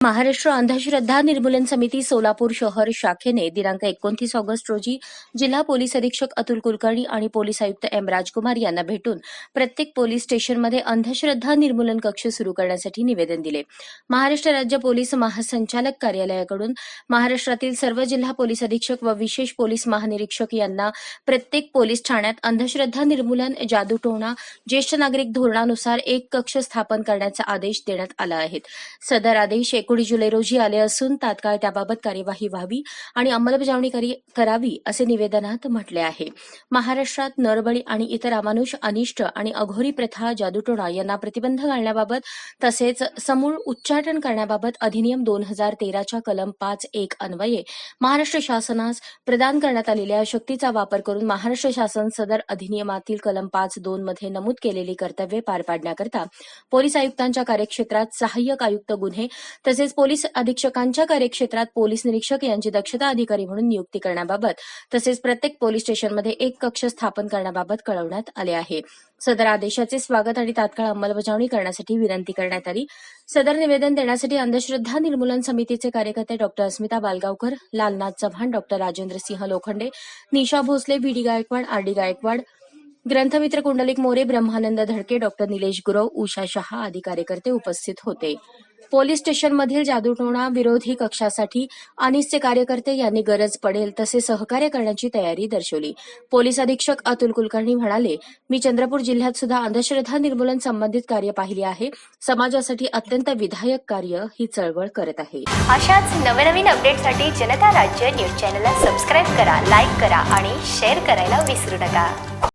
महाराष्ट्र अंधश्रद्धा निर्मूलन समिती सोलापूर शहर शाखेने दिनांक एकोणतीस ऑगस्ट रोजी जिल्हा पोलीस अधीक्षक अतुल कुलकर्णी आणि पोलीस आयुक्त एम राजकुमार यांना भेटून प्रत्येक पोलीस स्टेशनमध्ये अंधश्रद्धा निर्मूलन कक्ष सुरू करण्यासाठी निवेदन दिले. महाराष्ट्र राज्य पोलीस महासंचालक कार्यालयाकडून महाराष्ट्रातील सर्व जिल्हा पोलीस अधीक्षक व विशेष पोलीस महानिरीक्षक यांना प्रत्येक पोलीस ठाण्यात अंधश्रद्धा निर्मूलन जादूटोणा ज्येष्ठ नागरिक धोरणानुसार एक कक्ष स्थापन करण्याचा आदेश देण्यात आला आहे. सदर आदेश एकोणीस जुलै रोजी आले असून तात्काळ त्याबाबत कार्यवाही व्हावी आणि अंमलबजावणी करावी असे निवेदनात म्हटले आहे. महाराष्ट्रात नरबळी आणि इतर अमानुष अनिष्ट आणि अघोरी प्रथा जादूटोणा यांना प्रतिबंध घालण्याबाबत तसेच समूळ उच्चाटन करण्याबाबत अधिनियम दोन हजार तेराच्या कलम पाच एक अन्वये महाराष्ट्र शासनास प्रदान करण्यात आलेल्या शक्तीचा वापर करून महाराष्ट्र शासन सदर अधिनियमातील कलम पाच दोन मध्ये नमूद केलेली कर्तव्ये पार पाडण्याकरता पोलीस आयुक्तांच्या कार्यक्षेत्रात सहाय्यक आयुक्त गुन्हे तसेच पोलीस अधीक्षकांच्या कार्यक्षेत्रात पोलीस निरीक्षक यांची दक्षता अधिकारी म्हणून नियुक्ती करण्याबाबत तसेच प्रत्येक पोलीस स्टेशनमध्ये एक कक्ष स्थापन करण्याबाबत कळवण्यात आले आहे. सदर आदेशाचे स्वागत आणि तात्काळ अंमलबजावणी करण्यासाठी विनंती करण्यात आली. सदर निवेदन देण्यासाठी अंधश्रद्धा निर्मूलन समितीचे कार्यकर्ते doctor Asmita Balgaonkar Lalnath Chavan doctor Rajendra Singh Lokhande Nisha Bhosale V D Gaikwad R D Gaikwad ग्रंथमित्र Kundalik More Brahmanand Dhadke doctor Nilesh Gurav Usha Shah आदी कार्यकर्ते उपस्थित होते. पोलीस स्टेशनमधील जादूटोणा विरोधी कक्षासाठी अनिसचे कार्यकर्ते यांनी गरज पडेल तसे सहकार्य करण्याची तयारी दर्शवली. पोलीस अधीक्षक अतुल कुलकर्णी म्हणाले मी चंद्रपूर जिल्ह्यात सुद्धा अंधश्रद्धा निर्मूलन संबंधित कार्य पाहिले आहे. समाजासाठी अत्यंत विधायक कार्य ही चळवळ करत आहे. अशाच नवनवीन अपडेटसाठी जनता राज्य न्यूज चॅनलला सबस्क्राईब करा लाईक करा आणि शेअर करायला विसरू नका.